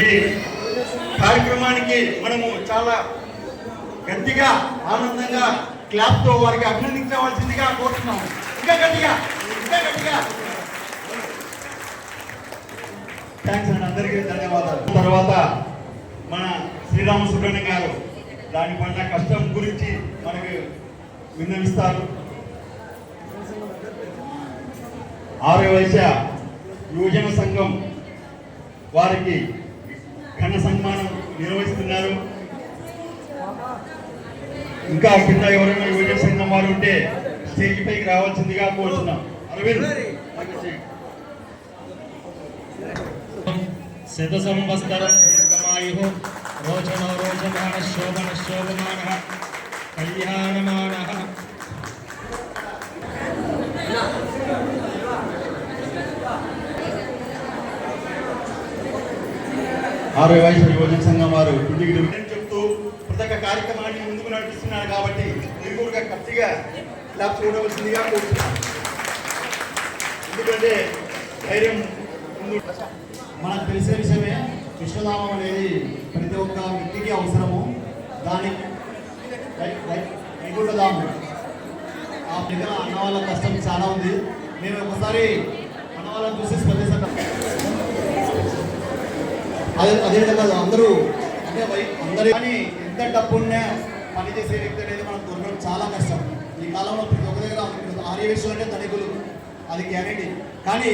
ఈ కార్యక్రమానికి మనము చాలా గట్టిగా ఆనందంగా క్లాప్తో వారికి అభినందించవలసిందిగా కోరుతున్నాము. ఇంకా గట్టిగా ఇంకా గట్టిగా. థ్యాంక్స్ అండి అందరికీ ధన్యవాదాలు. తర్వాత మన శ్రీరామ సుబ్రహ్మణ్యం గారు దాని కష్టం గురించి మనకి విన్నవిస్తారు. ఆరో వైశ్య యువజన సంఘం వారికి ఘన సన్మానం నిర్వహిస్తున్నారు. ఇంకా కింద ఎవరైనా యువజన సంఘం వారు ఉంటే స్టేజ్ పైకి రావాల్సిందిగా కోరుతున్నాం అరవింద్ శత సంవత్సర దీర్ఘమాయు రోచనో రోజమాన శోభన శోభమాన కళ్యాణమాన. ఆరో వయసు యువజన సంఘం వారు చెప్తూ ప్రతి ఒక్క కార్యక్రమాన్ని ముందుకు నడిపిస్తున్నారు కాబట్టి మీరు కూడా గట్టిగా ల్యాబ్ చూడవలసిందిగా కోరుతున్నాను. ఎందుకంటే ధైర్యం ముందు మనకు తెలిసిన విషయమే విశ్వనామం అనేది ప్రతి ఒక్క వ్యక్తికి అవసరము. దాని వైకుంఠధామం ఆ దగ్గర అన్న వాళ్ళ కష్టం చాలా ఉంది. మేము ఒకసారి అన్న వాళ్ళని చూసి స్పందిస్తాం అదే అదే విధంగా అందరూ అంటే అందరూ కానీ ఎంత డబ్బున్నా పని చేసే వ్యక్తి అనేది మనం దొరకడం చాలా కష్టం. ఈ కాలంలో ప్రతి ఒక్క దగ్గర ఆర్య విషయం అంటే ధనికులు. అది గ్యారెంటీ కానీ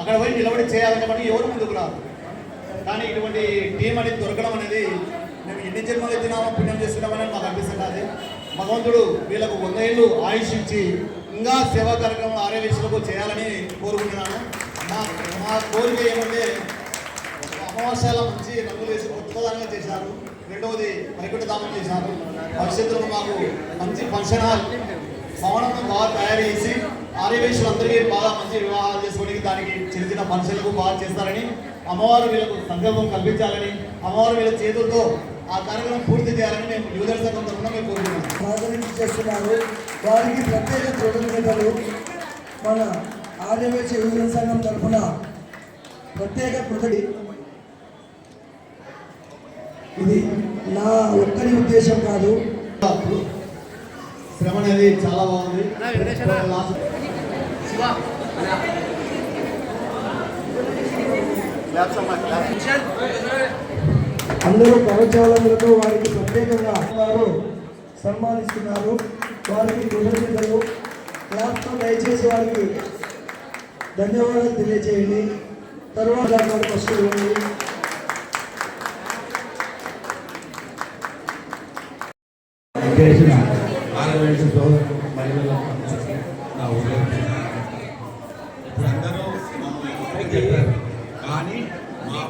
అక్కడ పోయి నిలబడి చేయాలని కాబట్టి ఎవరు ముందుకు రాదు కానీ ఇటువంటి టీం అనేది దొరకడం అనేది మేము ఎన్ని జన్మలు ఎత్తినామో పుణ్యం చేస్తున్నామని మాకు అనిపిస్తుంది భగవంతుడు వీళ్ళకు వంద ఏళ్ళు ఆయుష్ ఇచ్చి ఇంకా సేవా కార్యక్రమం ఆర్య చేయాలని కోరుకుంటున్నాను. మా మా కోరిక ఏమంటే అమావాస్యాల మంచి రంగులు వేసి కొత్తదానంగా చేశారు. రెండవది వైకుంఠ దామం చేశారు. భవిష్యత్తులో మాకు మంచి ఫంక్షన్ హాల్ భవనం బాగా తయారు చేసి ఆర్యవేశులందరికీ బాగా మంచి వివాహాలు చేసుకోవడానికి దానికి చిన్న చిన్న ఫంక్షన్లకు బాగా చేస్తారని అమ్మవారు వీళ్ళకు సందర్భం కల్పించాలని అమ్మవారు వీళ్ళ చేతులతో ఆ కార్యక్రమం పూర్తి చేయాలని మేము యువజన సంఘం తరఫున మేము కోరుకుంటున్నాం. చేస్తున్నారు. వారికి ప్రత్యేక కృతజ్ఞతలు. మన ఆర్యవేశ యువజన సంఘం తరఫున ప్రత్యేక కృతడి ఇది నా ఒక్కరి ఉద్దేశం కాదు. శ్రమ అనేది చాలా బాగుంది. అందరూ కవచాలందరితో వారికి ప్రత్యేకంగా వారు సన్మానిస్తున్నారు. వారికి కృతజ్ఞతలు. క్లాస్తో దయచేసి వారికి ధన్యవాదాలు తెలియజేయండి తర్వాత వారికి చేసిన ఆరవేసిన సోదరులు మహిళలకు నా ఉదయం ఇప్పుడు అందరూ చెప్పారు. కానీ మా